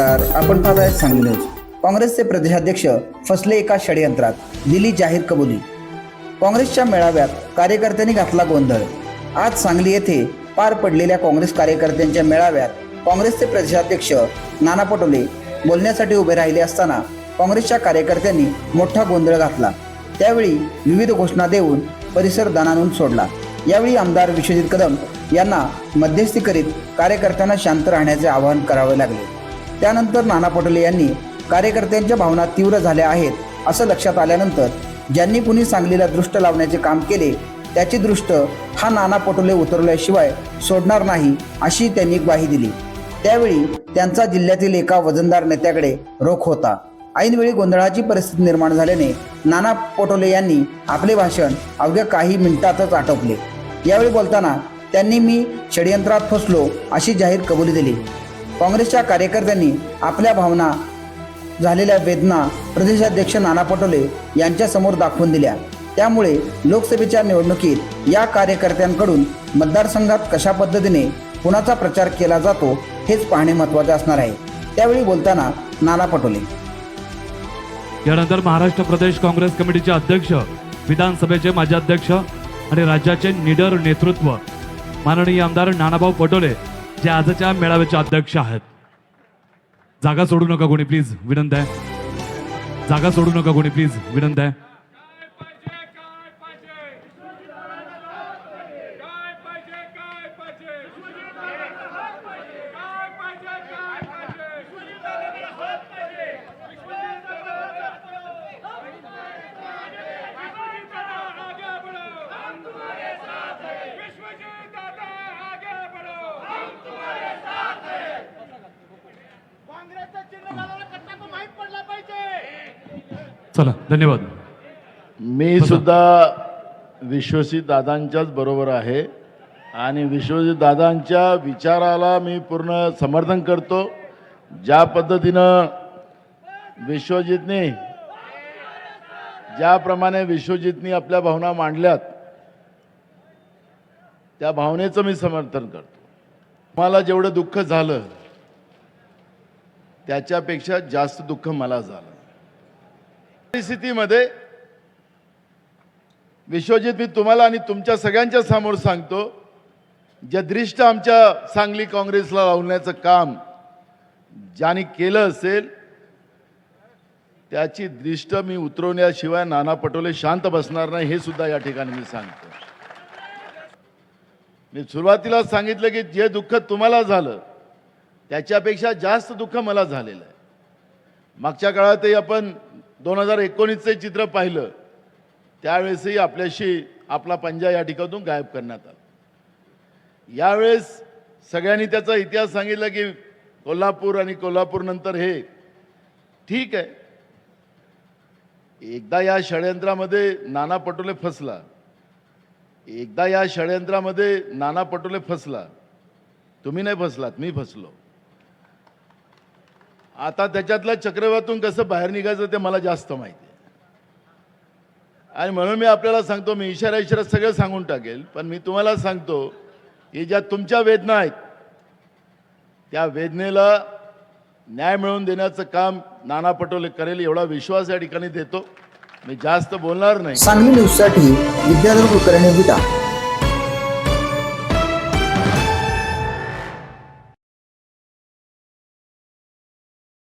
आपण पाहत आहेत सांगली न्यूज. काँग्रेसचे प्रदेशाध्यक्ष फसले एका षडयंत्रात. दिली जाहीर कबुली. काँग्रेसच्या मेळाव्यात कार्यकर्त्यांनी घातला गोंधळ. आज सांगली येथे पार पडलेल्या काँग्रेस कार्यकर्त्यांच्या मेळाव्यात काँग्रेसचे प्रदेशाध्यक्ष नाना पटोले बोलण्यासाठी उभे राहिले असताना काँग्रेसच्या कार्यकर्त्यांनी मोठा गोंधळ घातला. त्यावेळी विविध घोषणा देऊन परिसर दणानून सोडला. यावेळी आमदार विश्वजित कदम यांना मध्यस्थी करीत कार्यकर्त्यांना शांत राहण्याचे आवाहन करावे लागले. त्यानंतर नाना पटोले यांनी कार्यकर्त्यांच्या भावना तीव्र झाल्या आहेत असं लक्षात आल्यानंतर ज्यांनी कुणी सांगलीला दृष्ट लावण्याचे काम केले त्याची दृष्ट हा नाना पटोले उतरवल्याशिवाय सोडणार नाही अशी त्यांनी ग्वाही दिली. त्यावेळी त्यांचा जिल्ह्यातील एका वजनदार नेत्याकडे रोख होता. ऐनवेळी गोंधळाची परिस्थिती निर्माण झाल्याने नाना पटोले यांनी आपले भाषण अवघ्या काही मिनिटातच आटोपले. यावेळी बोलताना त्यांनी मी षडयंत्रात फसलो अशी जाहीर कबुली दिली. काँग्रेसच्या कार्यकर्त्यांनी आपल्या भावना झालेल्या वेदना प्रदेशाध्यक्ष नाना पटोले यांच्यासमोर दाखवून दिल्या. त्यामुळे लोकसभेच्या निवडणुकीत या कार्यकर्त्यांकडून मतदारसंघात कशा पद्धतीने कुणाचा प्रचार केला जातो हेच पाहणे महत्त्वाचे असणार आहे. त्यावेळी बोलताना नाना पटोले. यानंतर महाराष्ट्र प्रदेश काँग्रेस कमिटीचे अध्यक्ष विधानसभेचे माजी अध्यक्ष आणि राज्याचे निडर नेतृत्व. माननीय आमदार नानाभाऊ पटोले जे आजच्या मेळाव्याचे अध्यक्ष आहेत. जागा सोडू नका कोणी प्लीज विनंत आहे. जागा सोडू नका कोणी प्लीज विनंती आहे. चला धन्यवाद. मी सुद्धा विश्वजित दादांच्याच बरोबर आहे आणि विश्वजित दादांच्या विचाराला मी पूर्ण समर्थन करतो. ज्या पद्धतीनं विश्वजितने ज्याप्रमाणे विश्वजितनी आपल्या भावना मांडल्यात त्या भावनेचं मी समर्थन करतो. मला जेवढं दुःख झालं त्याच्यापेक्षा जास्त दुःख मला झालं. परिस्थितीमध्ये विश्वजित मी तुम्हाला आणि तुमच्या सगळ्यांच्या समोर सांगतो ज्या दृष्ट आमच्या सांगली काँग्रेसला लावण्याचं काम ज्याने केलं असेल त्याची दृष्ट मी उतरवण्याशिवाय नाना पटोले शांत बसणार नाही हे सुद्धा या ठिकाणी मी सांगतो. मी सुरुवातीला सांगितलं की जे दुःख तुम्हाला झालं त्याच्यापेक्षा जास्त दुःख मला झालेलं आहे. मागच्या काळातही आपण दोन हजार एकोणीसचं चित्र पाहिलं त्यावेळेसही आपल्याशी आपला पंजा या ठिकाणातून गायब करण्यात आला. यावेळेस सगळ्यांनी त्याचा इतिहास सांगितला की कोल्हापूर आणि कोल्हापूरनंतर हे ठीक आहे. एकदा या षडयंत्रामध्ये नाना पटोले फसला एकदा या षडयंत्रामध्ये नाना पटोले फसला तुम्ही नाही फसलात मी फसलो. आता त्याच्यातल्या चक्रव्यातून कसं बाहेर निघायचं ते मला जास्त माहिती आहे. आणि म्हणून मी आपल्याला सांगतो मी इशारा इशारा सगळं सांगून टाकेल पण मी तुम्हाला सांगतो की ज्या तुमच्या वेदना आहेत त्या वेदनेला न्याय मिळवून देण्याचं काम नाना पटोले करेल एवढा विश्वास या ठिकाणी देतो. मी जास्त बोलणार नाही. सांगली न्यूजसाठी विद्याधर कुलकर्णी विटा.